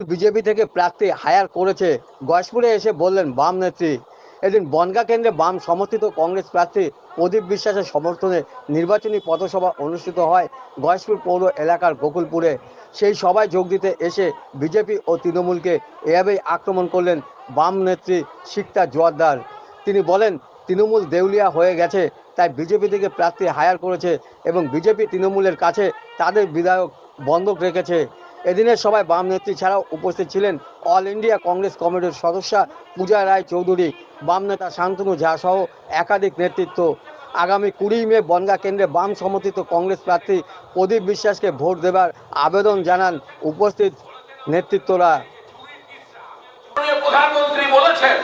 BJP থেকে প্রার্থী higher করেছে। গয়েশপুরে এসে বললেন, বাম নেত্রী। এদিন বনগা কেন্দ্রে বাম সমর্থিত কংগ্রেস প্রার্থী প্রদীপ বিশ্বাসের সমর্থনে নির্বাচনী পথসভা অনুষ্ঠিত হয় গয়েশপুর পৌর এলাকার গোকুলপুরে। সেই সভায় যোগ দিতে এসে বিজেপি ও তৃণমূলকে এভাবেই আক্রমণ করলেন বাম নেত্রী শিক্তা জোয়ারদার। তিনি বলেন, তৃণমূল দেউলিয়া হয়ে গেছে, তাই বিজেপি থেকে প্রার্থী হায়ার করেছে এবং বিজেপি তৃণমূলের কাছে তাদের বিধায়ক বন্ধক রেখেছে। এদিনের সভায় বাম নেত্রী ছাড়াও উপস্থিত ছিলেন অল ইন্ডিয়া কংগ্রেস কমিটির সদস্যা পূজা রায় চৌধুরী, বাম নেতা শান্তনু ঝা সহ একাধিক নেতৃত্ব। আগামী কুড়ি মে বনগা কেন্দ্রে বাম সমর্থিত কংগ্রেস প্রার্থী প্রদীপ বিশ্বাসকে ভোট দেবার আবেদন জানান উপস্থিত নেতৃত্বরা। প্রধানমন্ত্রী বলেছেন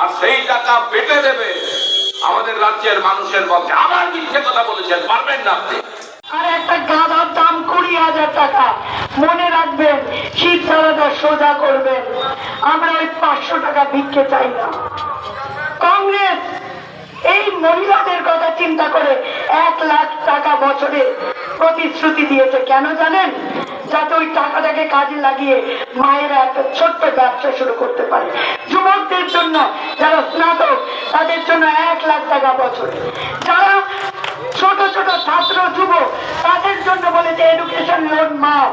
আর সেই টাকা পেটে দেবে আমাদের রাজ্যের মানুষের মধ্যে আবার মিথ্যে কথা বলেছেন, পারবেন না আপনি। প্রতিশ্রুতি দিয়েছে। কেন জানেন? যাতে ওই টাকাটাকে কাজে লাগিয়ে মায়েরা একটা ছোট্ট ব্যবসা শুরু করতে পারে। যুবকদের জন্য স্নাতক, তাদের জন্য এক লাখ টাকা বছরে। যারা ছোট ছোট ছাত্র যুব তাদের জন্য বলেছে এডুকেশন লোন মাফ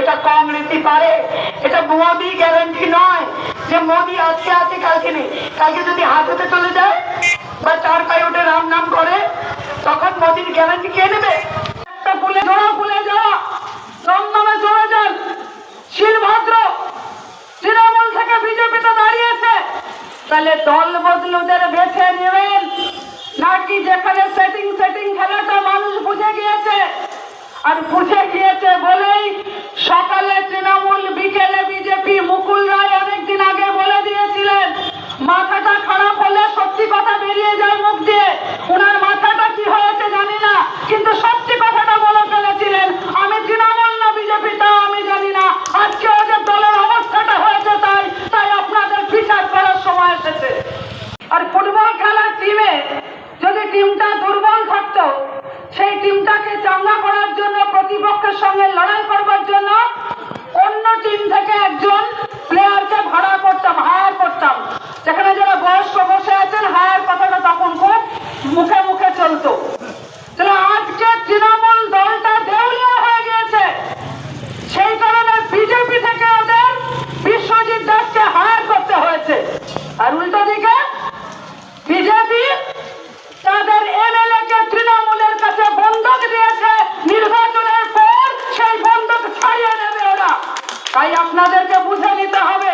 এটা কংগ্রেসই পারে। এটা মোদি গ্যারান্টি নয় যে মোদি আজকে আছে, কালকে নেই। কালকে যদি হাজতে চলে যায় বা চার পায়ে উঠে রাম নাম করে, তখন মোদির গ্যারান্টি কে নেবে? তাহলে দল বদলুদের বেছে নেবেন। নাকি যেখানে সেটিং সেটিং খেলাটা মানুষ বুঝে গিয়েছে? আর বুঝে গিয়েছে বলেই প্রতিপক্ষের সঙ্গে লড়াই তাই আপনাদেরকে বুঝে নিতে হবে